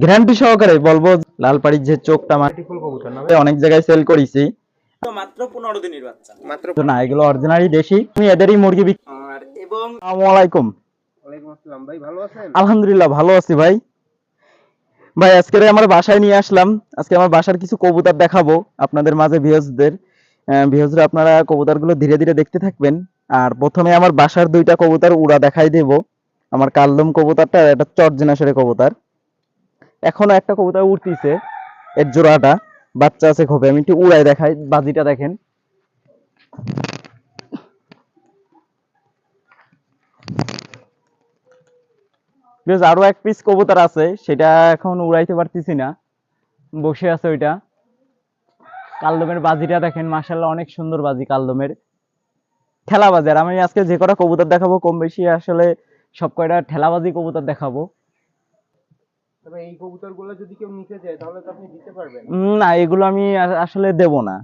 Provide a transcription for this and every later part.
Guarantee সহকারে বলব লালপাড়ির যে চোখটা অনেক জায়গায় সেল করেছি। মাত্র পনেরো দিনের বাচ্চা। মাত্র না এগুলো অরিজিনালি দেশি আমি এদেরই মুরগি এবং আলাইকুম। ওয়ালাইকুম আসসালাম ভাই ভালো আছেন? আলহামদুলিল্লাহ ভালো আছি ভাই। ভাই আজকে আমার বাসায় নিয়ে আসলাম। আজকে আমার বাসার কিছু কবুতর দেখাবো আপনাদের মাঝে ভিউজদের ভিউজরা আপনারা কবুতরগুলো ধীরে ধীরে দেখতে থাকবেন। আর প্রথমে আমার বাসার দুইটা কবুতর উড়া দেখাই দেব। আমার কালদম কবুতরটা আর একটা চর্জনাসরে কবুতর। এখনও একটা কবুতর উঠতিছে এর জোড়াটা, বাচ্চা আছে খোপে আমি একটু উড়াই দেখাই, বাজিটা দেখেন। আরও এক পিস কবুতর আছে, সেটা এখন উড়াইতে পারতেছি না, বসে আছে ওইটা। কালদমের বাজিটা দেখেন মাশাল্লাহ অনেক সুন্দর বাজি কালদমের খেলা বাজার আমি আজকে যে কটা কবুতর দেখাবো কম বেশি আসলে সব কয়টা ঠেলাবাজি কবুতর দেখাবো। তবে এই কবুতরগুলো যদি কেউ নিতে চায় তাহলে তো আপনি দিতে পারবেন। না এগুলো আমি আসলে দেব না।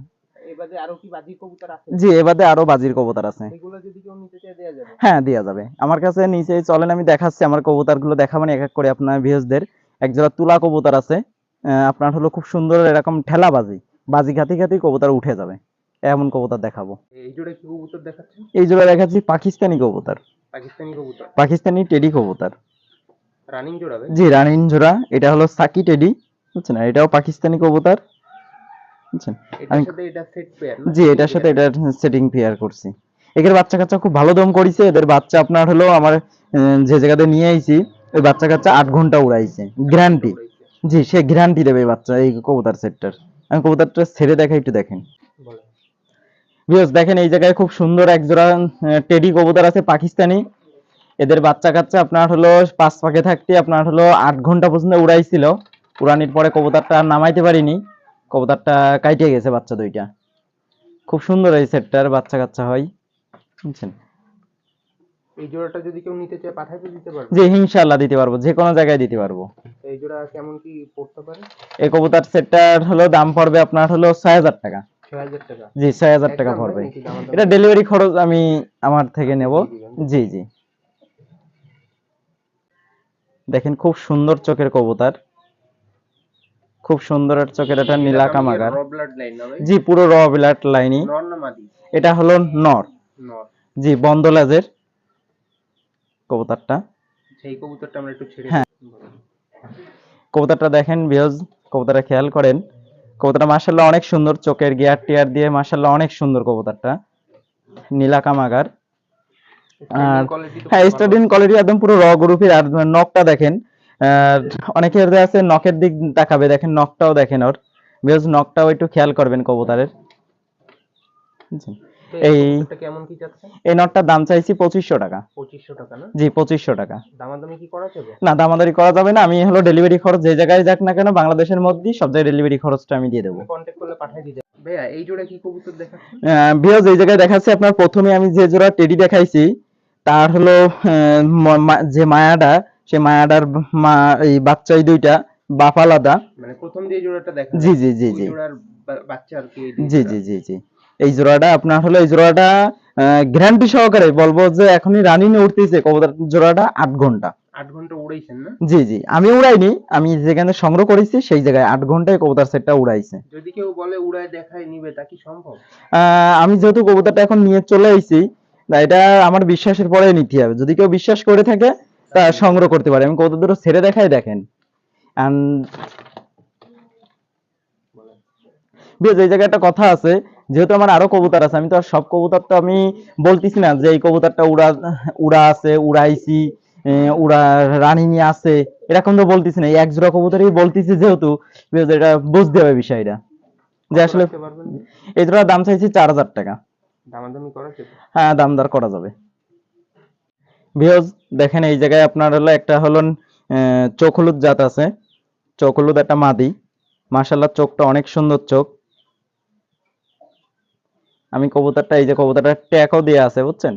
এবারে আরও কি বাজি কবুতর আছে? জি এবারে আরও বাজির কবুতর আছে। এগুলো যদি কেউ নিতে চায় দেওয়া যাবে। হ্যাঁ দেওয়া যাবে। আমার কাছে নিচে চলেন আমি দেখাচ্ছি আমার কবুতরগুলো দেখাবেন এক এক করে আপনার ভিউজদের এক জোড়া তুলা কবুতর আছে। আপনার হলো খুব সুন্দর এরকম ঠেলা বাজি বাজি খাতি খাতি কবুতর উঠে যাবে। এমন কবুতর দেখাবো। এই জোড়া কি কবুতর দেখাচ্ছেন? এই জোড়া দেখাচ্ছি পাকিস্তানি কবুতর। পাকিস্তানি কবুতর? পাকিস্তানি টেডি কবুতর। রানিং জোড়া জি রানিন জোড়া। এটা হলো সাকি টেডি বুঝছেন? এটাও পাকিস্তানি কবুতর বুঝছেন? আমি- সাথে এটা সেট পেয়ার জি এটার সাথে এটা সেটিং পেয়ার করছি। এদের বাচ্চা কাচ্চা খুব ভালো দম করেছে। এদের বাচ্চা আপনার হলো আমার যে জায়গাতে নিয়ে আইছি ওই বাচ্চা কাচ্চা আট ঘণ্টা উড়াইছে। গ্যারান্টি জি সে গ্যারান্টি দেবে বাচ্চা এই কবুতর সেটটার আমি কবুতরটা ছেড়ে দেখা একটু দেখেন। ভিউস দেখেন এই জায়গায় খুব সুন্দর এক জোড়া টেডি কবুতর আছে পাকিস্তানি। এদের বাচ্চা কাচ্চা আপনার হলো পাঁচ পাকে থাকতে আপনার হলো আট ঘণ্টা পর্যন্ত উড়াইছিল। উড়ানির পরে কবুতরটা নামাইতে পারিনি। কবুতরটা কাইটে গেছে বাচ্চা দুইটা। খুব সুন্দর এই সেটটার বাচ্চা কাচ্চা হয়। বুঝছেন? এই জোড়াটা যদি কেউ নিতে চায় পাঠাইতে দিতে পারবে? জি ইনশাআল্লাহ দিতে পারব। যে কোনো জায়গায় দিতে পারব। এই জোড়া কেমন কি পড়তে পারে? এই কবুতর সেটটার হলো দাম পড়বে আপনার হলো ছয় হাজার টাকা ছয় হাজার টাকা। জি ছয় হাজার টাকা পড়বে। এটা ডেলিভারি খরচ আমি আমার থেকে নেব। জি জি দেখেন খুব সুন্দর চোখের কবুতর। খুব সুন্দর চোখের একটা নীলা কামাগার। র ব্লাড লাইন না ভাই? জি পুরো র বিলাট লাইনই এটা হলো নর। নর। জি বন্দলাজের কবুতরটা। সেই কবুতরটা আমরা একটু ছেড়ে হ্যাঁ। কবুতরটা দেখেন বিয়জ কবুতরটা খেয়াল করেন। কবুতরটা মার্শাল্লাহ অনেক সুন্দর চোখের গিয়ার টিয়ার দিয়ে মার্শাল্লাহ অনেক সুন্দর কবুতরটা। নীলা কামাগার। আর হ্যাঁ স্টাডিন কোয়ালিটি একদম পুরো র গ্রুপের আর নখটা দেখেন। অনেকের দেয়া আছে নখের দিক তাকাবে দেখেন নখটাও দেখেন ওর। বিকজ নখটাও একটু খেয়াল করবেন কবুতরের। এই কেমন কি যাচ্ছে? এই নটটার দাম চাইছি পঁচিশশো টাকা। পঁচিশশো টাকা না? জি পঁচিশশো টাকা। দামাদামি কি করা যাবে? না দামাদারি করা যাবে না। আমি হলো ডেলিভারি খরচ যে জায়গায় যাক না কেন বাংলাদেশের মধ্যেই সব জায়গায় ডেলিভারি খরচটা আমি দিয়ে দেবো। কন্ট্যাক্ট করলে পাঠিয়ে দিতে ভাইয়া এই জোড়া কি কবুতর দেখাচ্ছেন বিয়জ এই জায়গায় দেখাচ্ছে আপনার প্রথমে আমি যে জোড়া টেডি দেখাইছি তার হলো যে মায়াটা সে মায়াটার মা এই বাচ্চা এই দুইটা বাপ আলাদা। মানে প্রথম যে জোড়াটা দেখা জি জি জি জি। জোড়ার বাচ্চা আর কি জি জি জি জি। এই জোড়াটা আপনার হলো এই জোড়াটা গ্যারান্টি সহকারে বলব যে এখনই রানিং উঠতেছে কবুতর জোড়াটা আট ঘণ্টা। আট ঘণ্টা উড়াইছেন না? জি জি আমি উড়াইনি আমি যেখানে সংগ্রহ করেছি সেই জায়গায় আট ঘন্টায় কবুতর সেটটা উড়াইছে। যদি কেউ বলে উড়ায় দেখায় নিবে তা কি সম্ভব? আমি যেহেতু কবুতরটা এখন নিয়ে চলে আইছি এটা আমার বিশ্বাসের পরে নিতে হবে। যদি কেউ বিশ্বাস করে থাকে তা সংগ্রহ করতে পারে। আমি দুটো ছেড়ে দেখাই দেখেন। And বেশ এই জায়গায় একটা কথা আছে যেহেতু আমার আরও কবুতর আছে আমি তো আর সব কবুতর তো আমি বলতেছি না যে এই কবুতরটা উড়া উড়া আছে উড়াইছি উড়া রানিং আছে এরকম তো বলতেছি না এই এক জোড়া কবুতরই বলতেছি যেহেতু এটা বুঝতে হবে বিষয়টা। যে আসলে এই জোড়ার দাম চাইছি চার হাজার টাকা। হ্যাঁ দামদার করা যাবে। ভিউজ দেখেন এই জায়গায় আপনার হলো একটা হলো চোখ হলুদ জাত আছে। চোখ হলুদ একটা মাদি। মাশাল্লাহ চোখটা অনেক সুন্দর চোখ। আমি কবুতরটা এই যে কবুতরটা ট্যাগও দেয়া আছে বুঝছেন?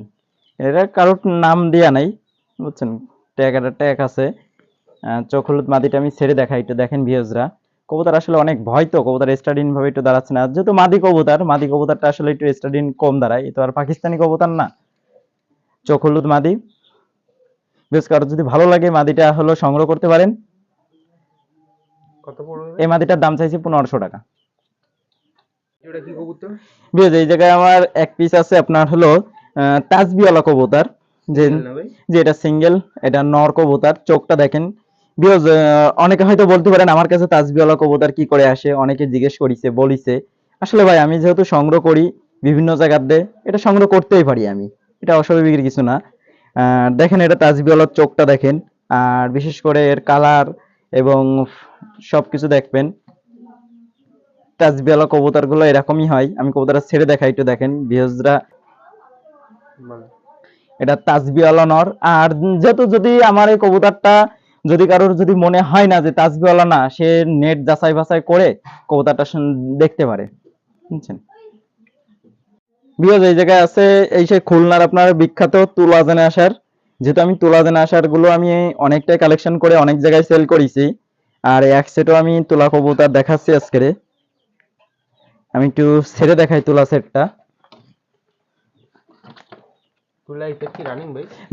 এটা কারোর নাম দেয়া নাই বুঝছেন? ট্যাগ একটা ট্যাগ আছে। চোখ হলুদ মাদিটা আমি ছেড়ে দেখাই একটু দেখেন ভিউজরা কবুতর আসলে অনেক ভয় তো কবুতর স্টাডিন ভাবে একটু দাঁড়াচ্ছে না। যেহেতু মাদি কবুতর মাদি কবুতরটা আসলে একটু স্টাডিন কম দাঁড়ায় তো আর পাকিস্তানি কবুতর না। চোখ হলুদ মাদি। বেশ কারও যদি ভালো লাগে মাদিটা হলো সংগ্রহ করতে পারেন। কত পড়বে? এই মাদিটার দাম চাইছি পনেরোশো টাকা এটা কি কবুতর বিকজ এই জায়গায় আমার এক পিস আছে আপনার হলো তাজবিওয়ালা কবুতর যে যে এটা সিঙ্গেল এটা নর কবুতর চোখটা দেখেন। বিকজ অনেকে হয়তো বলতে পারেন আমার কাছে তাজবিওয়ালা কবুতর কি করে আসে? অনেকে জিজ্ঞেস করিছে বলিছে। আসলে ভাই আমি যেহেতু সংগ্রহ করি বিভিন্ন জায়গাতে এটা সংগ্রহ করতেই পারি আমি। এটা অস্বাভাবিকের কিছু না। আহ, দেখেন এটা তাজবিওয়ালার চোখটা দেখেন আর বিশেষ করে এর কালার এবং সবকিছু দেখবেন। তাজবিওয়ালা কবুতরগুলো এরকমই হয়। আমি কবুতরটা ছেড়ে দেখাই একটু দেখেন। ভিউজরা বলো এটা তাজবিওয়ালা নর। আর যেহেতু যদি আমার এই কবুতরটা যদি কারোর যদি মনে হয় না যে তাজবিওয়ালা না সে নেট যাচাই বাছাই করে কবুতরটা দেখতে পারে। বুঝছেন? বিকজ এই জায়গায় আছে এই সেই খুলনার আপনার বিখ্যাত তুলা জেনে আসার। যেহেতু আমি তুলা জেনে আসারগুলো আমি অনেকটাই কালেকশন করে অনেক জায়গায় সেল করেছি। আর এক সেটও আমি তুলা কবুতর দেখাচ্ছি আজকে আমি একটু ছেড়ে দেখাই তুলা সেটটা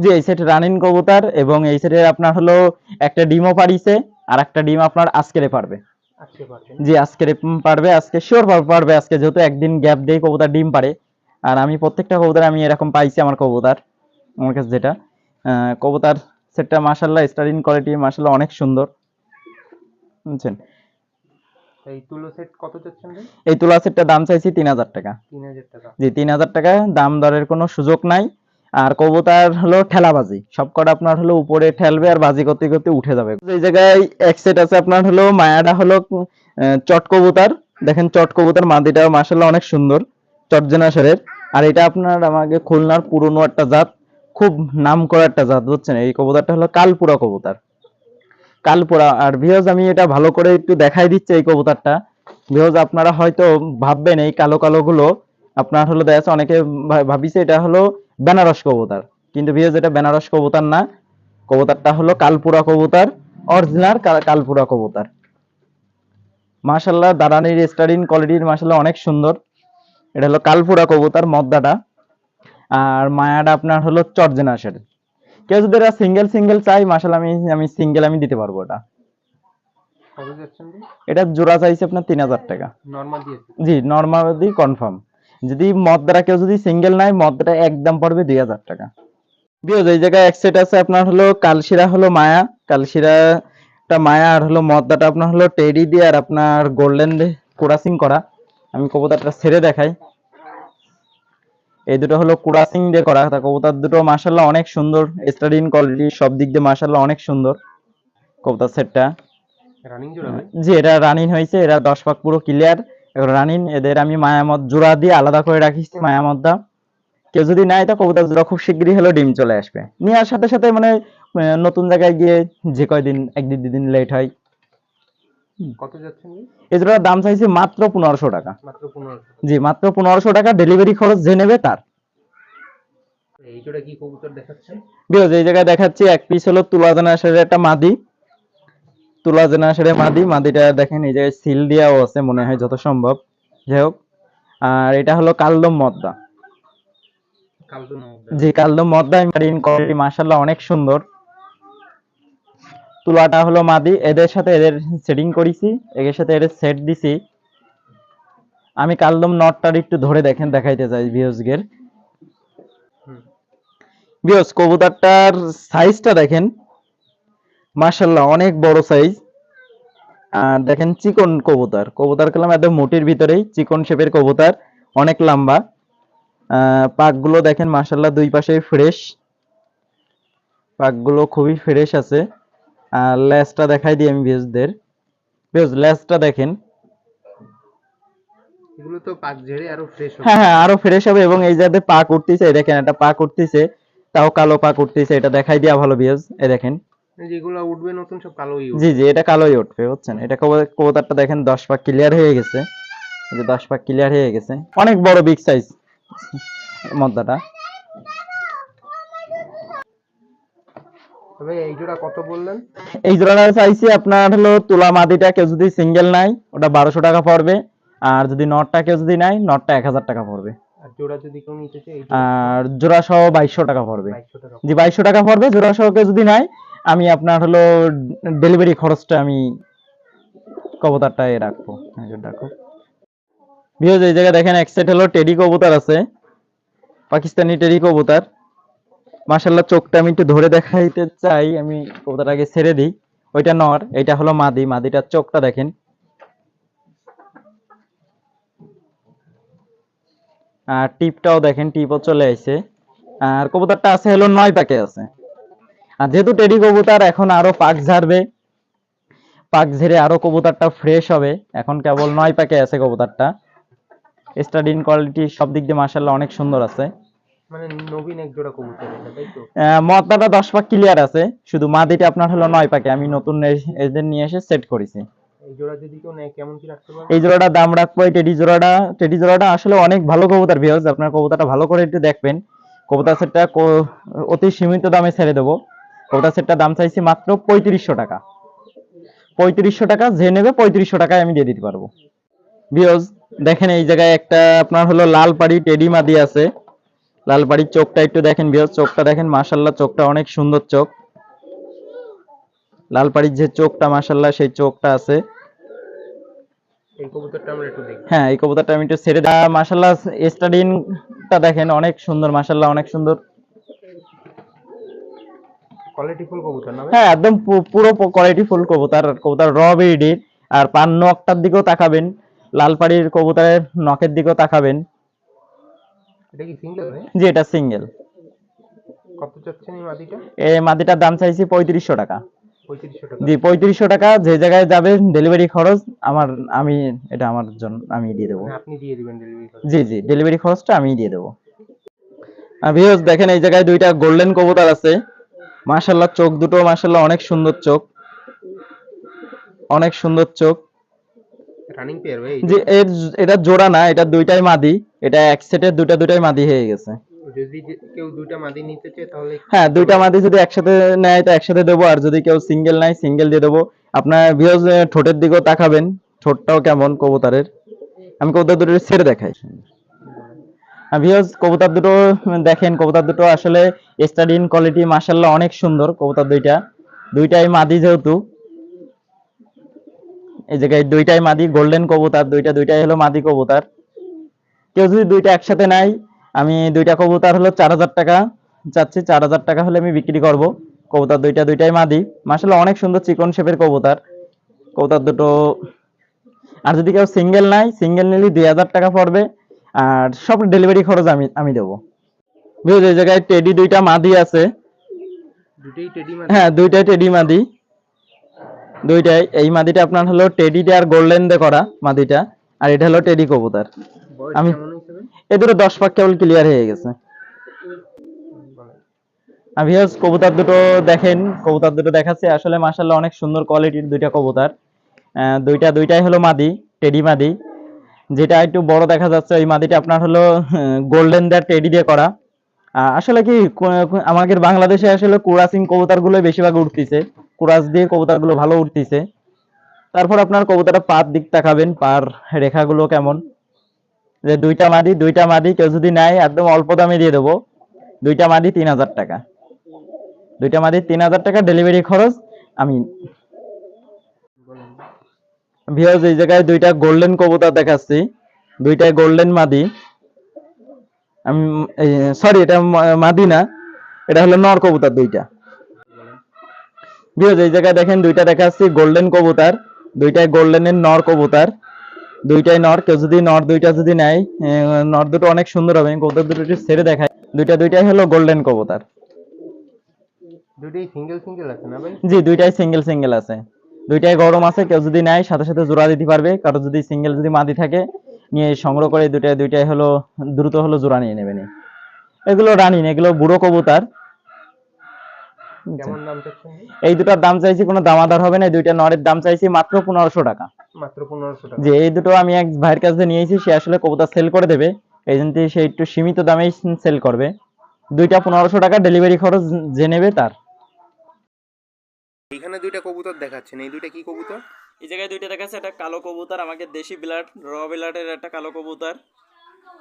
জি এই সেট রানিং কবুতর এবং এই সেটে আপনার হলো একটা ডিমও পারিছে আর একটা ডিম আপনার আজকেরে পারবে। আজকে জি আজকেরে পারবে আজকে শিওর পারবে আজকে যেহেতু একদিন গ্যাপ দিয়ে কবুতর ডিম পারে। আর আমি প্রত্যেকটা কবুতর আমি এরকম পাইছি আমার কবুতর আমার কাছে যেটা। কবুতর সেটটা মাশাল্লাহ স্টারিং কোয়ালিটি মাশাল্লাহ অনেক সুন্দর। বুঝছেন? এই তুলো সেট কত চাচ্ছেন এই তুলা সেটটার দাম চাইছি তিন হাজার টাকা। জি তিন হাজার টাকা দাম দরের কোনো সুযোগ নাই। আর কবুতর হলো ঠেলাবাজি। সব কটা আপনার হলো উপরে ঠেলবে আর বাজি করতে করতে উঠে যাবে। এই জায়গায় এক সেট আছে আপনার হলো মায়াটা হলো চট কবুতর। দেখেন চট কবুতর মাদিটা মাসাল্লাহ অনেক সুন্দর চট জেনারেশনের আর এটা আপনার আমাকে খুলনার পুরনো একটা জাত খুব নাম করা একটা জাত বুঝছেন? এই কবুতরটা হলো কালপুরা কবুতর। কালপুরা আর ভিওজ আমি এটা ভালো করে একটু দেখাই দিচ্ছি এই কবুতরটা। ভিওজ আপনারা হয়তো ভাববেন এই কালো কালো গুলো আপনার হলো দেখা অনেকে ভাবিছে এটা হলো বেনারস কবুতর। কিন্তু ভিওজ এটা বেনারস কবুতর না। কবুতরটা হলো কালপুরা কবুতর, অরিজিনাল কালপুরা কবুতর। মাশাল্লাহ দাঁড়ানির স্টারিন কোয়ালিটির মাশাল্লাহ অনেক সুন্দর। এটা হলো কালপুরা কবুতর, মদ্দাটা। আর মায়াটা আপনার হলো চর্জেনাসের। কেউ যদি এটা সিঙ্গেল সিঙ্গেল চাই মাশাল্লাহ আমি আমি সিঙ্গেল আমি দিতে পারব ভাই? এটা জোড়া চাইছে আপনার তিন হাজার টাকা। জি নর্মাল নর্মালি কনফার্ম যদি মদটা কেউ যদি সিঙ্গেল নাই মদটা একদম পড়বে দুই হাজার টাকা। বিয়োজ এই জায়গায় এক সেট আছে আপনার হলো কালশিরা হলো মায়া। কালশিরাটা মায়া আর হলো মদ্দাটা আপনার হলো টেডি দিয়ে আর আপনার গোল্ডেন কুরাসিং করা। আমি কবুতরটা ছেড়ে দেখাই। এই দুটো হলো কুরাসিং দিয়ে করা তা কবুতর দুটো মাশাল্লাহ অনেক সুন্দর। স্টাডিং কোয়ালিটি সব দিক দিয়ে মাশাল্লাহ অনেক সুন্দর কবুতর সেটটা। জি এটা রানিং হয়েছে এরা দশ পাক পুরো ক্লিয়ার এবার রানিং এদের আমি মায়ামত জোড়া দিয়ে আলাদা করে রাখিছি মায়ামতটা কেউ যদি নাই তো কবুতর জোড়া খুব শীঘ্রই হলো ডিম চলে আসবে। নেওয়ার সাথে সাথে মানে নতুন জায়গায় গিয়ে যে কয়দিন একদিন দুদিন লেট হয়। কত জোড়ার দাম চাইছি মাত্র পনেরোশো টাকা। মাত্র পনেরোশো। জি মাত্র পনেরোশো টাকা। ডেলিভারি খরচ যে নেবে তার। এই জোড়া কি কবুতর দেখাচ্ছেন বিকজ এই জায়গায় দেখাচ্ছি এক পিস হলো তুলা জেনারেশনের একটা মাদি। মাদিটা দেখেন এই জায়গায় সিল দেওয়াও আছে মনে হয় যত সম্ভব। যাই হোক আর এটা হলো কালদম মদ্দা। জি কালদম মদ্দা মারিন কোয়ালিটি মাশাআল্লাহ অনেক সুন্দর। তুলাটা হলো মাদি। এদের সাথে এদের সেটিং করেছি, এদের সাথে এদের সেট দিছি। আমি কালদম নটটার একটু ধরে দেখেন, দেখাইতে চাই হুম। ভিউজ কবুতরটার সাইজটা দেখেন। মাশাআল্লাহ, অনেক বড় সাইজ আর দেখেন চিকন কবুতর। কবুতর কলাম একদম মোটির ভিতরেই, চিকন শেপের কবুতর, অনেক লম্বা। পাকগুলো দেখেন মাশাআল্লাহ দুই পাশে ফ্রেশ পাকগুলো খুবই ফ্রেশ আছে। লেজটা দেখাই দিই আমি ভিউজদের ভিউজ লেজটা দেখেন। এগুলো তো পাক ঝেড়ে আরও ফ্রেশ হবে। হ্যাঁ হ্যাঁ আরও ফ্রেশ হবে এবং এই যাতে পা করতেছে এই দেখেন একটা পা করতেছে তাও কালো পা করতেছে এটা দেখাই দেওয়া ভালো ভিউজ এই দেখেন। যেগুলো উঠবে নতুন সব কালোই উঠবে। জি জি এটা কালোই উঠবে বুঝছেন? এটা কবু- কবুতরটা দেখেন দশ পাক ক্লিয়ার হয়ে গেছে। এই যে দশ পাক ক্লিয়ার হয়ে গেছে। অনেক বড় বিগ সাইজ মদ্দাটা। এই জোড়া কত বললেন? এই জোড়াটা চাইছি আপনার হলো তুলা মাদিটা কেউ যদি সিঙ্গেল নাই ওটা বারোশো টাকা পড়বে। আর যদি নটটা কেউ যদি নাই নটটা এক হাজার টাকা পড়বে। আর জোড়া সহ বাইশশো টাকা পড়বে। জি বাইশশো টাকা পড়বে জোড়া সহ কেউ যদি নাই আমি আপনার হলো ডেলিভারি খরচটা আমি কবুতরটা এ রাখব রাখো ভিউজ এই জায়গায় দেখেন এক সেট হলো টেডি কবুতর আছে। পাকিস্তানি টেডি কবুতর। মাশাল্লাহ চোখটা আমি একটু ধরে দেখাইতে চাই, আমি কবুতরটাকে ছেড়ে দিই। ওইটা নর, এটা হলো মাদি, মাদিটার চোখটা দেখেন। আর টিপটাও দেখেন, টিপও চলে আসছে আর কবুতরটা আছে হলো নয় পাকে আছে। আর যেহেতু টেডি কবুতর, এখন আরও পাক ঝাড়বে। পাক ঝেড়ে আরও কবুতরটা ফ্রেশ হবে। এখন কেবল নয় পাকে আছে কবুতরটা। স্টাডিং কোয়ালিটি সব দিক দিয়ে মাশাল্লাহ অনেক সুন্দর আছে। মানে নবীন এক জোড়া কবুতর এটা তাই তো? মদ্দাটা দশ পাক ক্লিয়ার আছে শুধু মাদিটা আপনার হলো নয় পাকে আমি নতুন এ- এদের নিয়ে এসে সেট করেছি। এই জোড়া যদি কেউ নেয় কেমন কি রাখতে পারবে? এই জোড়াটা দাম রাখব এই টেডি জোড়াটা টেডি জোড়াটা আসলে অনেক ভালো কবুতর আপনার কবুতরটা ভালো করে একটু দেখবেন। কবুতর সেটটা অতি সীমিত দামে ছেড়ে দেবো। কবুতর সেটটা দাম চাইছি মাত্র পঁয়ত্রিশশো টাকা। পঁয়ত্রিশশো টাকা যে নেবে পঁয়ত্রিশশো টাকায় আমি দিয়ে দিতে পারব। ভিউজ দেখেন এই জায়গায় একটা আপনার হলো লাল পাড়ি টেডি মাদি আছে। লাল পাড়ির চোখটা একটু দেখেন ভিউজ চোখটা দেখেন মাশাল্লাহ চোখটা অনেক সুন্দর চোখ। লাল পাড়ির যে চোখটা মাশাল্লাহ সেই চোখটা আছে। হ্যাঁ এই কবুতরটা আমি একটু ছেড়ে দিই। মাশাল্লাহ স্টাডিনটা দেখেন অনেক সুন্দর মাশাল্লাহ অনেক সুন্দর। কোয়ালিটি ফুল কবুতর না হ্যাঁ একদম পুরো কোয়ালিটি ফুল কবুতর। কবুতর র আর পান নকটার দিকেও তাকাবেন। লালপাড়ির কবুতরের নখের দিকেও তাকাবেন। এটা কি সিঙ্গেল জি এটা সিঙ্গেল কত চাচ্ছেন এই মাদিটা? এই মাদিটার দাম চাইছি পঁয়ত্রিশশো টাকা। পঁয়ত্রিশশো টাকা। জি পঁয়ত্রিশশো টাকা যে জায়গায় যাবে ডেলিভারি খরচ আমার আমি এটা আমার জন্য আমি দিয়ে দেবো। মানে আপনি দিয়ে দিবেন ডেলিভারি জি জি ডেলিভারি খরচটা আমিই দিয়ে দেবো। আর ভিউজ দেখেন এই জায়গায় দুইটা গোল্ডেন কবুতর আছে। মাশাল্লাহ চোখ দুটো মাশাল্লাহ অনেক সুন্দর চোখ। অনেক সুন্দর চোখ। রানিং পেয়ার ভাই যে এর এটা জোড়া না এটা দুইটাই মাদি। এটা এক সেটের দুইটা দুইটাই মাদি হয়ে গেছে। যদি কেউ দুইটা মাদি নিতে চায় তাহলে হ্যাঁ দুইটা মাদি যদি একসাথে নেয় তো একসাথে দেবো আর যদি কেউ সিঙ্গেল নেয় সিঙ্গেল দিয়ে দেবো। আপনার ভিউজ ঠোঁটের দিকেও তাকাবেন ঠোঁটটাও কেমন কবুতরের? আমি কবুতর দুটো ছেড়ে দেখাই। ভিউজ কবুতর দুটো দেখেন কবুতর দুটো আসলে স্টাডিন কোয়ালিটি মাশাল্লাহ অনেক সুন্দর কবুতর দুইটা। দুইটাই মাদি যেহেতু এই জায়গায় দুইটাই মাদি গোল্ডেন কবুতর দুইটা দুইটাই হলো মাদি কবুতর। কেউ যদি দুইটা একসাথে নাই আমি দুইটা কবুতর হলো চার হাজার টাকা চাচ্ছি চার হাজার টাকা হলে আমি বিক্রি করব। কবুতর দুইটা দুইটাই মাদি। মাসাল্লাহ অনেক সুন্দর চিকন শেপের কবুতর। কবুতর দুটো আর যদি কেউ সিঙ্গেল নাই সিঙ্গেল নিলে দুই হাজার টাকা পড়বে। আর সব ডেলিভারি খরচ আমি আমি দেবো। বুঝলি এই জায়গায় টেডি দুইটা মাদি আছে। দুটোই টেডি মাদি? হ্যাঁ দুইটাই টেডি মাদি। দুইটাই। এই মাদিটা আপনার হলো টেডি আর গোল্ডেন দিয়ে করা মাদিটা। আর এটা হলো টেডি কবুতর। আমি- এই দুটো দশ পাক কেবল ক্লিয়ার হয়ে গেছে। ভিউয়ার্স কবুতর দুটো দেখেন কবুতর দুটো দেখাচ্ছে। আসলে মাশাল্লাহ অনেক সুন্দর কোয়ালিটির দুইটা কবুতর। দুইটা দুইটাই হলো মাদি টেডি মাদি। যেটা একটু বড় দেখা যাচ্ছে ওই মাদিটা আপনার হলো গোল্ডেন দেয়ার টেডি দিয়ে করা। আসলে কি আমাদের বাংলাদেশে আসলে কুরাসিং কবুতরগুলো বেশিরভাগ উঠতিছে। কুরাস দিয়ে কবুতরগুলো ভালো উঠতেছে। তারপর আপনার কবুতরটা পার দিক তাকাবেন, পার রেখাগুলো কেমন? যে দুইটা মাদি দুইটা মাদি কেউ যদি নেয়, একদম অল্প দামে দিয়ে দেবো। দুইটা মাদি তিন হাজার টাকা। দুইটা মাদি তিন হাজার টাকা ডেলিভারি খরচ, আমি ভিউজ এই জায়গায় দুইটা গোল্ডেন কবুতর দেখাচ্ছি। দুইটাই গোল্ডেন মাদি। আমি সরি এটা মাদি না, এটা হলো নর কবুতর দুইটা। ভিউজ এই জায়গায় দেখেন দুইটা দেখাচ্ছি গোল্ডেন কবুতর দুইটাই গোল্ডেনের নর কবুতর দুইটাই নর কেউ যদি নর দুইটা যদি নেয় নর দুটো অনেক সুন্দর হবে আমি কবুতর দুটো ছেড়ে দেখাই। দুইটা দুইটাই হলো গোল্ডেন কবুতর। দুটোই সিঙ্গেল সিঙ্গেল আছে না ভাই? জি দুইটাই সিঙ্গেল সিঙ্গেল আছে। দুইটাই গরম আছে কেউ যদি নেয় সাথে সাথে জোড়া দিতে পারবে কারও যদি সিঙ্গেল যদি মাদি থাকে নিয়ে সংগ্রহ করে দুইটাই দুইটাই হলো দ্রুত হলো জোড়া নিয়ে নেবেন এগুলো রানিন এগুলো বুড়ো কবুতর কেমন দাম চাচ্ছেন ভাই? এই দুটার দাম চাইছি কোনো দামাদার হবে না দুইটা নরের দাম চাইছি মাত্র পনেরোশো টাকা। মাত্র পনেরোশো টাকা। যে এই দুটো আমি এক ভাইয়ের কাছে নিয়েছি সে আসলে কবুতর সেল করে দেবে। এই জন্য সে একটু সীমিত দামেই সেল করবে। দুইটা পনেরোশো টাকা ডেলিভারি খরচ যে নেবে তার। এখানে দুইটা কবুতর দেখাচ্ছেন এই দুইটা কি কবুতর? এই জায়গায় দুইটা দেখাচ্ছে একটা কালো কবুতর আমাকে দেশি বিলাট র বিলাটের একটা কালো কবুতর।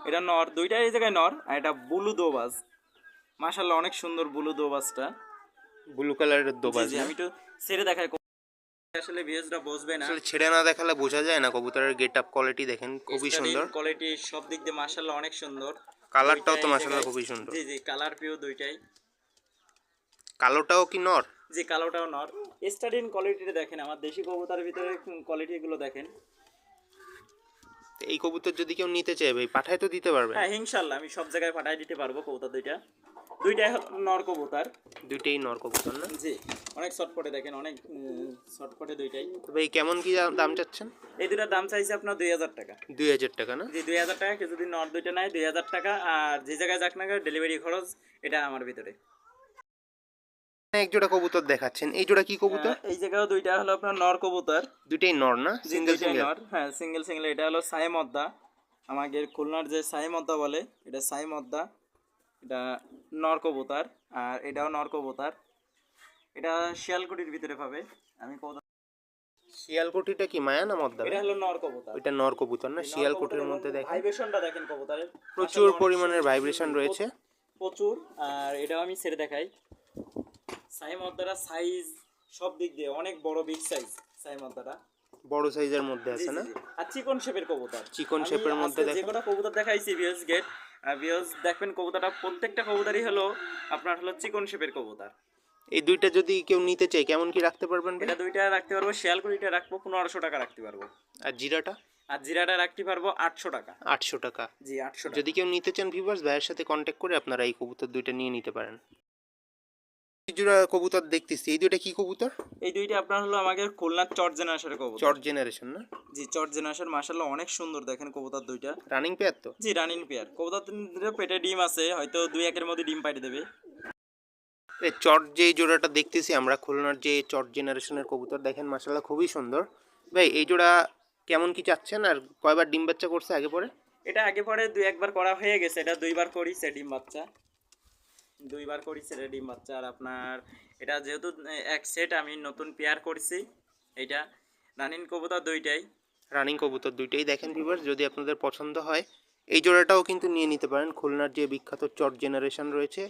এটা নর দুইটা এই জায়গায় নর আর এটা বুলু দোবাজ। মাশাল্লাহ অনেক সুন্দর বুলু দোবাজটা। ব্লু কালারের দোবাজ। জি, আমি একটু ছেড়ে দেখাই। আসলে ভিউজরা বসবে না। আসলে ছেড়ে না দেখালে বোঝা যায় না কবুতরের গেট আপ কোয়ালিটি দেখেন খুবই সুন্দর। কোয়ালিটি সব দিক দিয়ে মাশাআল্লাহ অনেক সুন্দর। কালারটাও তো মাশাআল্লাহ খুবই সুন্দর। জি জি কালার পিও দুইটাই। কালোটাও কি নর? জি কালোটাও নর। স্টাডিন কোয়ালিটিটা দেখেন আমার দেশি কবুতরের ভিতরে কোয়ালিটি গুলো দেখেন। এই কবুতর যদি কেউ নিতে চায় ভাই পাঠায় তো দিতে পারবে। হ্যাঁ ইনশাল্লাহ আমি সব জায়গায় পাঠিয়ে দিতে পারব কবুতর দুইটা। দুইটাই নর কবুতর দুইটাই নর কবুতর না? জি অনেক শর্টপটে দেখেন অনেক শর্টপটে দুইটাই। তো ভাই কেমন কি দাম চাচ্ছেন? এই দুটার দাম চাইছে আপনার দুই হাজার টাকা। দুই হাজার টাকা না? জি দুই হাজার টাকা কেউ যদি নর দুইটা নেয় দুই হাজার টাকা আর যে জায়গায় যাক না ডেলিভারি খরচ এটা আমার ভিতরে। এক জোড়া কবুতর দেখাচ্ছেন। এই জোড়া কি কবুতর? এই জায়গাও দুইটা হলো আপনার নর কবুতর। দুইটাই নর না? সিঙ্গেল সিঙ্গেল নর। হ্যাঁ সিঙ্গেল সিঙ্গেল এটা হলো সাই মদ্দা আমাদের খুলনার যে সাই মদ্দা বলে এটা সাই মদ্দা এটা নর কবুতর আর এটাও নর কবুতর এটা শিয়ালকুটির ভিতরে পাবে। আমি কবুতর শিয়ালকুটিটা কি মায়া না মদ্দা এটা হলো ওইটা না শিয়ালকুটির মধ্যে দেখেন। ভাইব্রেশনটা দেখেন কবুতরের। প্রচুর পরিমাণের ভাইব্রেশন রয়েছে। প্রচুর আর এটাও আমি ছেড়ে দেখাই। সাই মদ্দাটা সাইজ সব দিক দিয়ে অনেক বড় বিগ সাইজ সাই মদ্দাটা বড় সাইজের মধ্যে আছে না? আর চিকন শেপের কবুতর। চিকন শেপের মধ্যে আজকে যে দেখেন কটা কবুতর দেখাইছি ভিউজ গেট ভিউজ দেখবেন কবুতাটা প্রত্যেকটা কবুতারই হলো আপনার হলো চিকন শেপের কবুতার। এই দুইটা যদি কেউ নিতে চায় কেমন কি রাখতে পারবেন এটা দুইটা রাখতে পারব শিয়ালকুড়িটা রাখব পনেরোশো টাকা রাখতে পারব। আর জিরাটা? আর জিরাটা রাখতে পারব আটশো টাকা। আটশো টাকা। জি আটশো যদি কেউ নিতে চান ভিউয়ার্স ভাইয়ের সাথে কন্ট্যাক্ট করে আপনারা এই কবুতর দুইটা নিয়ে নিতে পারেন। জোড়া কবুতর দেখতেছি। এই দুইটা কি কবুতর? এই দুইটা আপনার হলো আমাদের খুলনার চট জেনারেশনের কবুতর। চট জেনারেশন না? জি চট জেনারেশন মাসাল্লাহ অনেক সুন্দর দেখেন কবুতর দুইটা। রানিং পেয়ার তো? জি রানিং পেয়ার কবুতর দুটো পেটে ডিম আছে হয়তো দুই একের মধ্যে ডিম পাইতে দেবে। এই চট যে জোড়াটা দেখতেছি আমরা খুলনার যে চট জেনারেশনের কবুতর দেখেন মাসাল্লাহ খুবই সুন্দর। ভাই এই জোড়া কেমন কি চাচ্ছেন? আর কয়বার ডিম বাচ্চা করছে আগে পরে? এটা আগে পরে দুই একবার করা হয়ে গেছে এটা দুইবার করি সে ডিম বাচ্চা। দুইবার করি সেটা ডিম বাচ্চা। আর আপনার এটা যেহেতু এক সেট আমি নতুন পেয়ার করছি এটা রানিন কবুতর দুইটাই। রানিং কবুতর দুইটাই দেখেন ভিউয়ার্স যদি আপনাদের পছন্দ হয় এই জোড়াটাও কিন্তু নিয়ে নিতে পারেন। খুলনার যে বিখ্যাত চট জেনারেশন রয়েছে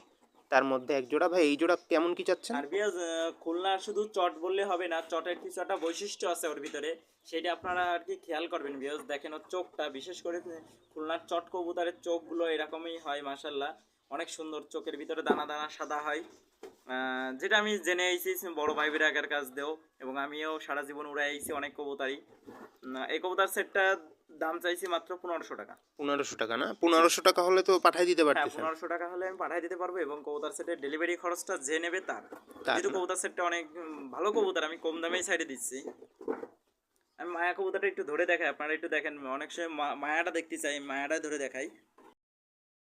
তার মধ্যে এক জোড়া। ভাই এই জোড়া কেমন কি চাচ্ছেন? আর বিয়াজ খুলনার শুধু চট বললে হবে না চটের কিছু একটা বৈশিষ্ট্য আছে ওর ভিতরে সেটা আপনারা আর কি খেয়াল করবেন বিয়াজ দেখেন ওর চোখটা বিশেষ করে খুলনার চট কবুতরের চোখগুলো এরকমই হয় মাসাল্লাহ অনেক সুন্দর চোখের ভিতরে দানা দানা সাদা হয়। যেটা আমি জেনে আইছি বড় ভাই বিরাগের কাজ দেও এবং আমিও সারা জীবন উড়ে আইছি অনেক কবুতারই এই কবুতার সেটটা দাম চাইছি মাত্র পনেরোশো টাকা। পনেরোশো টাকা না? পনেরোশো টাকা হলে তো পাঠিয়ে দিতে হ্যাঁ পারতেছেন। পনেরোশো টাকা হলে আমি পাঠিয়ে দিতে পারব এবং কবুতার সেটের ডেলিভারি খরচটা যে নেবে তার। যেহেতু কবুতার সেটটা অনেক ভালো কবুতর আমি কম দামেই সাইডে দিচ্ছি। আমি মায়া কবুতরটা একটু ধরে দেখাই আপনারা একটু দেখেন। অনেক সময় মায়াটা দেখতে চাই মায়াটা ধরে দেখাই।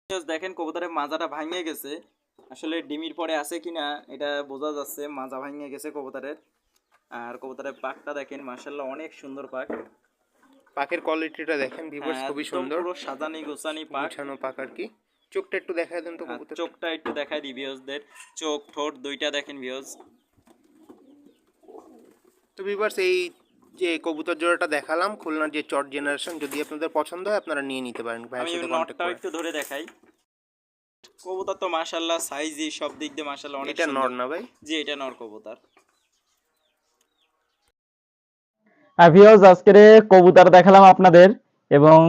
দেখেন কবুতরের মাজাটা ভাঙে গেছে। আসলে ডিমির পরে আছে কিনা এটা বোঝা যাচ্ছে মাজা ভাঙে গেছে কবুতরের। আর কবুতরের পাকটা দেখেন মার্শাল্লাহ অনেক সুন্দর পাক। পাকের কোয়ালিটিটা দেখেন ভিউয়ার্স হ্যাঁ, খুবই সুন্দর। পুরো সাজানি গোছানি পাক। গুছানো পাক আর কি। চোখটা একটু দেখায় দেন তো কবুতর চোখটা একটু দেখাই দিই ভিউজদের চোখ ঠোঁট দুইটা দেখেন ভিউজ তো ভিউয়ার্স এই যে কবুতর জোড়াটা দেখালাম খুলনার যে চট জেনারেশন যদি আপনাদের পছন্দ হয় আপনারা নিয়ে নিতে পারেন ভাইয়ের আমি সাথে নটটাও একটু ধরে দেখাই। কবুতর তো মাশাল্লাহ সাইজি সব দিক দিয়ে মাশাল্লাহ অনেক এটা নর না ভাই? জি এটা নর কবুতর। ভিউয়ার্স আজকের কবুতর দেখালাম আপনাদের এবং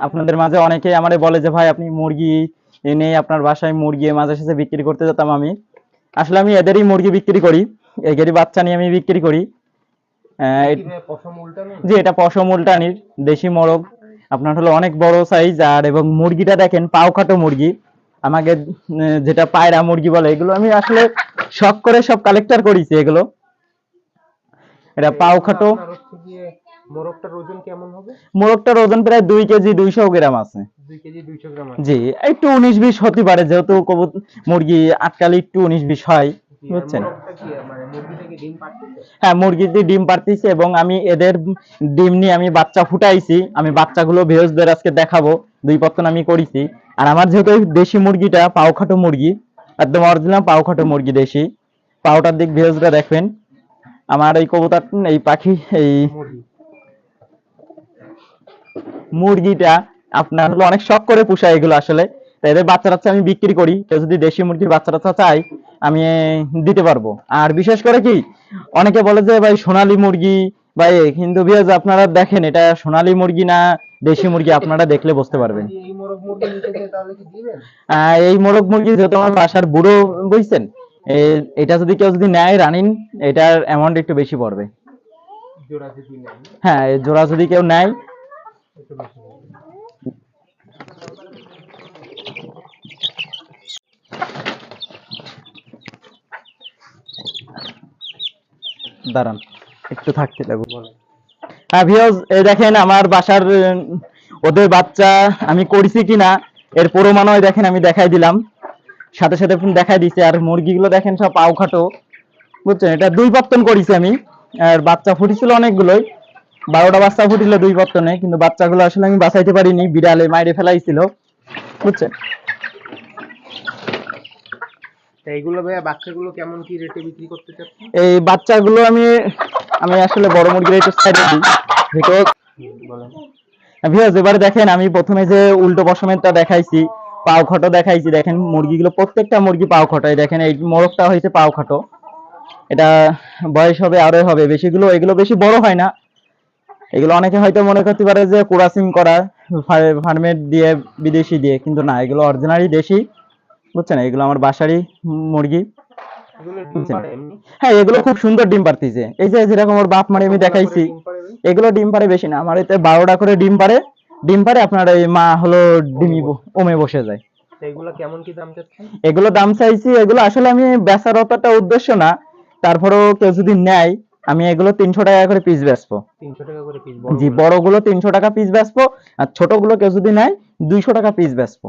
আপনাদের মাঝে অনেকেই আমারে বলে যে ভাই আপনি মুরগি এনে আপনার বাসায় মুরগি মাঝে সাঝে বিক্রি করতে যেতাম আমি। আসলে আমি এদেরই মুরগি বিক্রি করি এদেরই বাচ্চা নিয়ে আমি বিক্রি করি আহ, এ- পশম উল্টানো জি এটা পশম উল্টানির দেশি মোরগ। আপনার হলো অনেক বড় সাইজ আর এবং মুরগিটা দেখেন পাও খাটো মুরগি। আমাকে যেটা পায়রা মুরগি বলে এগুলো আমি আসলে শখ করে সব কালেক্টর করেছি এগুলো। এটা পাও খাটো। মোরগটার ওজন কেমন হবে? মোরগটার ওজন প্রায় দুই কেজি দুইশো গ্রাম আছে। জি একটু উনিশ বিশ হতে পারে যেহেতু মুরগি আটকালে একটু উনিশ বিশ হয়। বুঝছেন? হ্যাঁ মুরগিতে ডিম পারতিছে এবং আমি এদের ডিম নিয়ে আমি বাচ্চা ফুটাইছি। আমি বাচ্চাগুলো ভেজদের আজকে দেখাবো। দুই পত্তন আমি করেছি। আর আমার যেহেতু দেশি মুরগিটা, পাওখাটো মুরগি, একদম অরিজিনাল পাওখাটো মুরগি দেশি। পাওটার দিক ভেজটা দেখবেন। আমার এই কবুতর, এই পাখি, এই মুরগিটা আপনার হলো অনেক শখ করে পুষা এগুলো আসলে। এদের বাচ্চা টাচ্চা আমি বিক্রি করি। কেউ যদি দেশি মুরগির বাচ্চা টাচ্চা চাই আমি দিতে পারব। আর বিশেষ করে কি অনেকে বলে যে ভাই সোনালী মুরগি ভাই কিন্তু বিয়াজ আপনারা দেখেন এটা সোনালী মুরগি না দেশি মুরগি আপনারা দেখলে বুঝতে পারবেন। এই মোরগ মুরগি যেহেতু আমার বাসার বুড়ো বুঝছেন? এটা যদি কেউ যদি নেয় রানিন এটার অ্যামাউন্ট একটু বেশি পড়বে। হ্যাঁ এই জোড়া যদি কেউ নেয় একটু বেশি পড়বে। দাঁড়ান, একটু থাকতে লাগবে হ্যাঁ ভিউজ এই দেখেন আমার বাসার ওদের বাচ্চা আমি করেছি কিনা, এর প্রমাণও এই দেখেন আমি দেখাই দিলাম। সাথে সাথে দেখাই দিছে, আর মুরগিগুলো দেখেন সব পাও খাটো বুঝছেন? এটা দুই পত্তন করেছি আমি, আর বাচ্চা ফুটেছিল অনেকগুলোই। বারোটা বাচ্চা ফুটিল দুই পত্তনে কিন্তু বাচ্চাগুলো আসলে আমি বাঁচাইতে পারিনি, বিড়ালে মাইরে ফেলাইছিল, বুঝছেন? এইগুলো ভাইয়া বাচ্চাগুলো কেমন কি রেটে বিক্রি করতে চাচ্ছেন? এই বাচ্চাগুলো আমি আমি আসলে বড় মুরগির একটু সাইডে দিই। বলেন। ভিউয়ার্স এবারে দেখেন আমি প্রথমে যে উল্টো পশমেরটা দেখাইছি পাও খাটো দেখাইছি দেখেন মুরগিগুলো প্রত্যেকটা মুরগি পাও খাটো এই দেখেন এই মোরগটা হয়েছে পাও খাটো। এটা বয়স হবে আরও হবে। বেশিগুলো এগুলো বেশি বড় হয় না। এগুলো অনেকে হয়তো মনে করতে পারে যে কুরাসিং করা ফার্মের দিয়ে বিদেশি দিয়ে কিন্তু না এগুলো অরিজিনালি দেশি। বুঝছেন? এগুলো আমার বাসারই মুরগি। হ্যাঁ এগুলো খুব সুন্দর ডিম পারতেছে এই যে যেরকম ওর বাপ মারে আমি দেখাইছি? এগুলো ডিম পারে বেশি না। আমার এতে বারোটা করে ডিম পারে ডিম পারে আপনার এই মা হলো ডিমি ওমে বসে। যায়। এগুলো কেমন কি দাম চাচ্ছেন? এগুলো দাম চাইছি এগুলো আসলে আমি বেচার অতটা উদ্দেশ্য না। তারপরেও কেউ যদি নেয় আমি এগুলো তিনশো টাকা করে পিস বেচবো। জি বড়গুলো? তিনশো টাকা পিস বেচবো আর ছোটগুলো কেউ যদি নেয় দুইশো টাকা পিস বেচবো।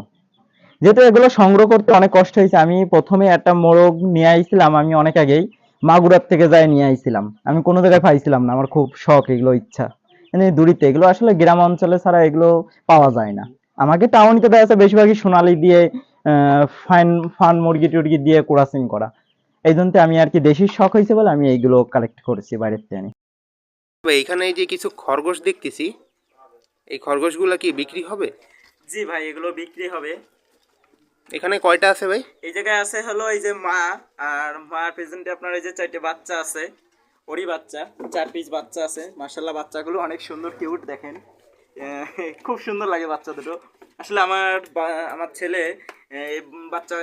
যেহেতু এগুলো সংগ্রহ করতে অনেক কষ্ট হয়েছে আমি প্রথমে একটা মোরগ নিয়ে আইছিলাম আমি অনেক আগেই মাগুরার থেকে যাই নিয়ে আইছিলাম। আমি কোনো জায়গায় পাইছিলাম না আমার খুব শখ এগুলো ইচ্ছা। এই দূরিতে এগুলো আসলে গ্রাম অঞ্চলে ছাড়া এগুলো পাওয়া যায় না। আমাকে টাউনিতে দেখা যাচ্ছে বেশিরভাগই সোনালি দিয়ে ফাইন ফান মুরগি টুরগি দিয়ে ক্রাসিং করা। এই জন্য আমি আর কি দেশির শখ হয়েছে বলে আমি এইগুলো কালেক্ট করেছি বাইরের থেকে আনি। এখানে যে কিছু খরগোশ দেখতেছি এই খরগোশগুলো কি বিক্রি হবে? জি ভাই এগুলো বিক্রি হবে। এখানে কয়টা আছে ভাই? এই জায়গায় আছে হলো এই যে মা আর মার প্রেজেন্টে আপনার এই যে চারটে বাচ্চা আছে ওরই বাচ্চা চার পিস বাচ্চা আছে। মার্শাল্লাহ বাচ্চাগুলো অনেক সুন্দর কিউট দেখেন। খুব সুন্দর লাগে বাচ্চা দুটো আসলে আমার আমার ছেলে বাচ্চা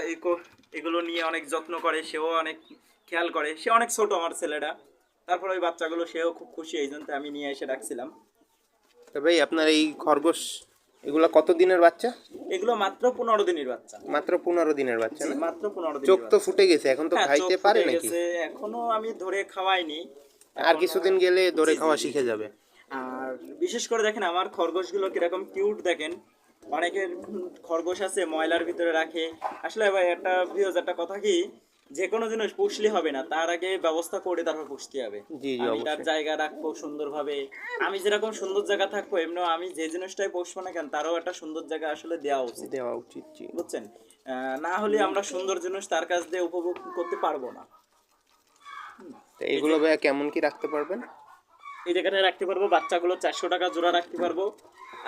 এগুলো নিয়ে অনেক যত্ন করে সেও অনেক খেয়াল করে। সে অনেক ছোট আমার ছেলেটা। তারপর ওই বাচ্চাগুলো সেও খুব খুশি এই জন্য আমি নিয়ে এসে রাখছিলাম। তা ভাই আপনার এই খরগোশ এগুলা কত দিনের বাচ্চা? এগুলো মাত্র পনেরো দিনের বাচ্চা। মাত্র পনেরো দিনের বাচ্চা না? মাত্র পনেরো চোখ তো ফুটে গেছে এখন তো হ্যাঁ, খাইতে পারে নাকি? এখনও আমি ধরে খাওয়াইনি। আর কিছুদিন গেলে ধরে খাওয়া শিখে যাবে। আর বিশেষ করে দেখেন আমার খরগোশগুলো কীরকম কিউট দেখেন। অনেকের খরগোশ আছে ময়লার ভিতরে রাখে। আসলে ভাই একটা ভিউজ একটা কথা কি? যে কোনো জিনিস পুষলে হবে না তার আগে ব্যবস্থা করে তারপর পুষতে হবে। আমি তার জায়গা রাখব সুন্দরভাবে। আমি যেরকম সুন্দর জায়গা থাকব এমনি আমি যে জিনিসটাই পুষবো না কেন তারও একটা সুন্দর জায়গা আসলে দেওয়া উচিত। দেওয়া উচিত বুঝছেন? না হলে আমরা সুন্দর জিনিস তার কাছ দিয়ে উপভোগ করতে পারব না। এগুলো ভাইয়া কেমন কি রাখতে পারবেন? এই জায়গাটায় রাখতে পারব বাচ্চাগুলো চারশো টাকা জোড়া রাখতে পারব।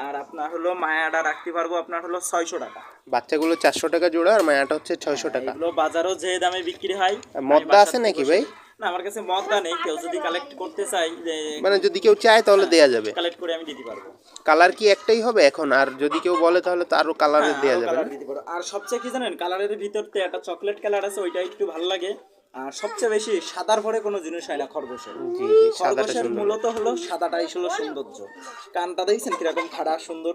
আর আপনার হলো মায়াটা রাখতে পারব আপনার হলো ছয়শো টাকা। বাচ্চাগুলো চারশো টাকা জোড়া আর মায়াটা হচ্ছে ছয়শো টাকা। এগুলো বাজারও যে দামে বিক্রি হয় মদ্দা আছে নাকি ভাই? না আমার কাছে মদদা নেই কেউ যদি কালেক্ট করতে চাই মানে যদি কেউ চায় তাহলে দেয়া যাবে। কালেক্ট করে আমি দিতে পারব। কালার কি একটাই হবে এখন? আর যদি কেউ বলে তাহলে তো আরও কালারে হ্যাঁ, দেয়া যাবে। আর সবচেয়ে কি জানেন কালারের ভিতরতে একটা চকলেট কালার আছে ওইটা একটু ভালো লাগে। আর সবচেয়ে বেশি সাদার পরে কোনো জিনিস হয় না খরগোশের। খরগোশের মূলত হলো সাদাটাই হলো সৌন্দর্য। কানটা দেখছেন কীরকম খাড়া সুন্দর?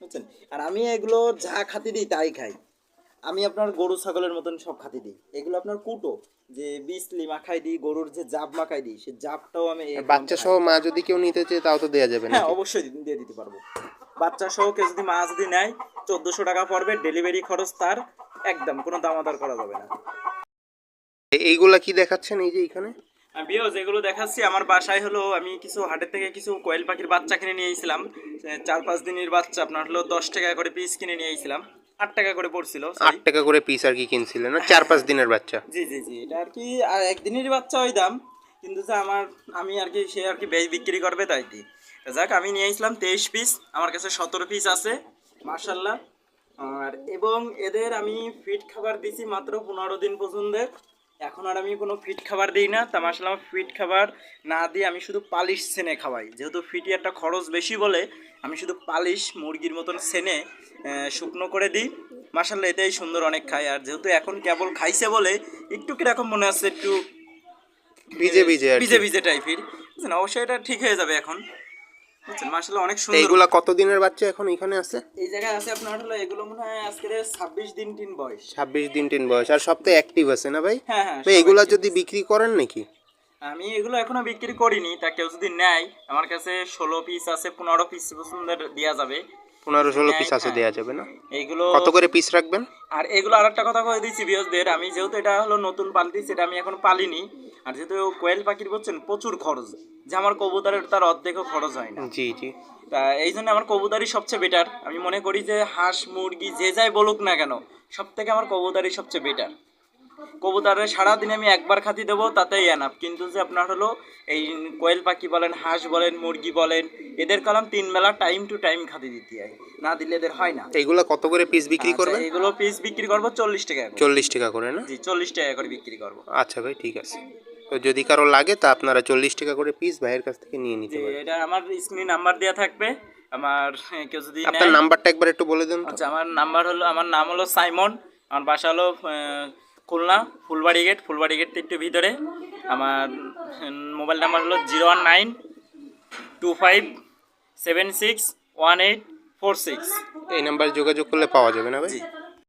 বুঝছেন? আর আমি এগুলো যা খাতি দিই তাই খাই। আমি আপনার গরু ছাগলের মতন সব খাতি দিই। এগুলো আপনার কুটো যে বিসলি মাখাই দিই গরুর যে জাব মাখাই দিই সে জাবটাও আমি বাচ্চা সহ মা যদি কেউ নিতে চায় তাও তো দেয়া যাবে না হ্যাঁ অবশ্যই দিয়ে দিতে পারব। বাচ্চা সহ কেউ যদি মাছ যদি নেয় চোদ্দশো টাকা পড়বে ডেলিভারি খরচ তার একদম কোনো দামাদার করা যাবে না। এইগুলা কি দেখাচ্ছেন এই যে এখানে? বিও যেগুলো দেখাচ্ছি। আমার বাসায় হলো আমি কিছু হাটের থেকে কিছু কোয়েল পাখির বাচ্চা কিনে নিয়ে এসেছিলাম চার পাঁচ দিনের বাচ্চা আপনার হলো দশ টাকা করে পিস কিনে নিয়ে এসেছিলাম আট টাকা করে পড়ছিল আট টাকা করে পিস আর কি কিনছিলেন না? চার পাঁচ দিনের বাচ্চা? জি জি জি এটা আর কি আর একদিনেরই বাচ্চা ওই দাম। কিন্তু যে আমার আমি আর কি সে আর কি বেশ বিক্রি করবে তাই কি। যাক আমি নিয়ে আসলাম তেইশ পিস আমার কাছে সতেরো পিস আছে মার্শাল্লাহ আর এবং এদের আমি ফিট খাবার দিছি মাত্র পনেরো দিন পর্যন্ত। এখন আর আমি কোনো ফিট খাবার দিই না। তা আসলে আমার ফিট খাবার না দিয়ে আমি শুধু পালিশ সেনে খাওয়াই। যেহেতু ফিটি একটা খরচ বেশি বলে আমি শুধু পালিশ মুরগির মতন সেনে শুকনো করে দিই। মাসাল্লাহ এটাই সুন্দর অনেক খায় আর যেহেতু এখন কেবল খাইছে বলে একটু কীরকম মনে হচ্ছে একটু ভিজে ভিজে ভিজে ভিজে টাইপের বুঝছেন? অবশ্যই এটা ঠিক হয়ে যাবে এখন। বুঝছেন মাসাল্লাহ অনেক সুন্দর। এইগুলা কত দিনের বাচ্চা এখন এখানে আছে? এই জায়গায় আছে আপনার হলো এগুলো মনে হয় আজকের ছাব্বিশ দিন টিন বয়স। ছাব্বিশ দিন টিন বয়স। আর সপ্তাহে অ্যাক্টিভ আছে না ভাই? হ্যাঁ হ্যাঁ এগুলা যদি বিক্রি করেন নাকি? আমি এগুলো এখনও বিক্রি করিনি তা কেউ যদি নেয় আমার কাছে ষোলো পিস আছে পনেরো পিস পর্যন্ত দেওয়া যাবে। পনেরো ষোলো পিস আছে। দেওয়া যাবে না? এইগুলো কত করে পিস রাখবেন? আর এগুলো আর একটা কথা কয়ে দিচ্ছি বিয়সদের আমি যেহেতু এটা হলো নতুন পালতি সেটা আমি এখন পালিনি। আর যেহেতু কোয়েল পাখির বলছেন প্রচুর খরচ। যে আমার কবুতরের তার অর্ধেকও খরচ হয় না। জি জি। তা এই জন্য আমার কবুতরই সবচেয়ে বেটার আমি মনে করি যে হাঁস মুরগি যে যাই বলুক না কেন সব থেকে আমার কবুতরই সবচেয়ে বেটার কবুতরে সারাদিন আমি একবার খাতি দেবো তাতেই এনাফ কিন্তু যে আপনার হলো এই কোয়েল পাখি বলেন হাঁস বলেন মুরগি বলেন এদের কালাম তিন বেলা টাইম টু টাইম খাতি দিতে হয়। না দিলে এদের হয় না। এইগুলা কত করে পিস বিক্রি আচ্ছা, করবেন এগুলো পিস বিক্রি করব চল্লিশ টাকা করে। চল্লিশ টাকা করে না? জি চল্লিশ টাকা করে বিক্রি করব। আচ্ছা ভাই ঠিক আছে। তো যদি কারও লাগে তা আপনারা চল্লিশ টাকা করে পিস ভাইয়ের কাছ থেকে নিয়ে নিতে পারেন। এটা আমার স্ক্রিনে নাম্বার দেওয়া থাকবে। আমার কেউ যদি আপনার নাম্বারটা একবার একটু বলে দেন আচ্ছা আমার নাম্বার হলো আমার নাম হলো সাইমন। আমার বাসা হলো খুলনা ফুলবাড়ি গেট ফুলবাড়ি গেট একটু ভিতরে। আমার মোবাইল নাম্বার হলো zero one nine two five seven six one eight four six এই নাম্বারে যোগাযোগ করলে পাওয়া যাবে না ভাই?